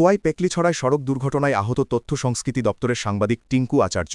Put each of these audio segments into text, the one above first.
খোয়াই পেকলিছড়ায় সড়ক দুর্ঘটনায় আহত তথ্য সংস্কৃতি দপ্তরের সাংবাদিক টিঙ্কু আচার্য।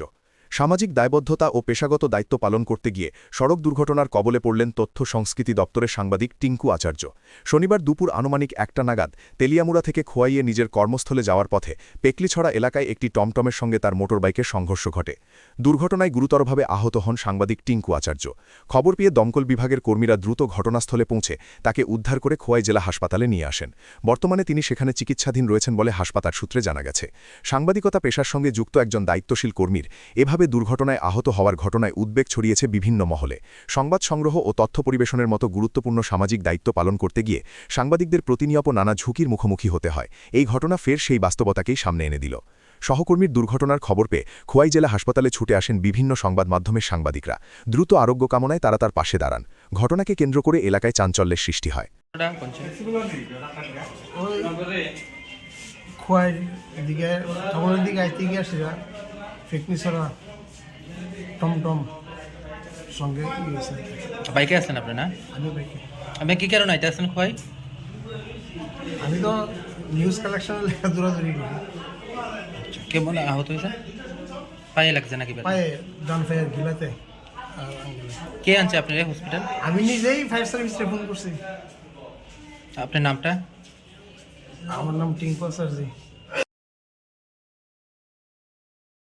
সামাজিক দায়বদ্ধতা ও পেশাগত দায়িত্ব পালন করতে গিয়ে সড়ক দুর্ঘটনার কবলে পড়লেন তথ্য সংস্কৃতি দপ্তরের সাংবাদিক টিঙ্কু আচার্য। শনিবার দুপুর আনুমানিক একটা নাগাদ তেলিয়ামুড়া থেকে খোয়াইয়ে নিজের কর্মস্থলে যাওয়ার পথে পেকলিছড়া এলাকায় একটি টমটমের সঙ্গে তার মোটরবাইকের সংঘর্ষ ঘটে। দুর্ঘটনায় গুরুতরভাবে আহত হন সাংবাদিক টিঙ্কু আচার্য। খবর পেয়ে দমকল বিভাগের কর্মীরা দ্রুত ঘটনাস্থলে পৌঁছে তাকে উদ্ধার করে খোয়াই জেলা হাসপাতালে নিয়ে আসেন। বর্তমানে তিনি সেখানে চিকিৎসাধীন রয়েছেন বলে হাসপাতাল সূত্রে জানা গেছে। সাংবাদিকতা পেশার সঙ্গে যুক্ত একজন দায়িত্বশীল কর্মীর এভাবে দুর্ঘটনায় আহত হওয়ার ঘটনায় উদ্বেগ ছড়িয়েছে বিভিন্ন মহলে। সংবাদ সংগ্রহ ও তথ্য পরিবেশনের মতো গুরুত্বপূর্ণ সামাজিক দায়িত্ব পালন করতে গিয়ে সাংবাদিকদের প্রতিনিয়ত নানা ঝুঁকির মুখোমুখি হতে হয়। এই ঘটনা ফের সেই বাস্তবতাকেই সামনে এনে দিল। সহকর্মীর দুর্ঘটনার খবর পেয়ে খোয়াই জেলা হাসপাতালে ছুটে আসেন বিভিন্ন সংবাদ মাধ্যমের সাংবাদিকরা। দ্রুত আরোগ্য কামনায় তারা তার পাশে দাঁড়ান। ঘটনাকে কেন্দ্র করে এলাকায় চাঞ্চল্যের সৃষ্টি হয়। খোয়ার দিকে ঠাকুরের দিকে আইতে গিয়ে আসছিলা ফিটনেস ওরা টমটম সঙ্গে বাইকে আছেন আপনি না? আমি বাইকে। আপনি কি কারণে আইতে আসছেন খোয়াই? আমি তো নিউজ কালেকশনের লেখা দৌড়াদৌড়ি করি। কেমন আহত হয়েছে? পায়ে লাগছে নাকি? পায়ে ডান ফায়ার গিলাতে। কে আনছে আপনার হসপিটাল আমি নিজেই ফায়ার সার্ভিসে ফোন করছি। আপনার নামটা? আমার নাম টিঙ্কল সার্জি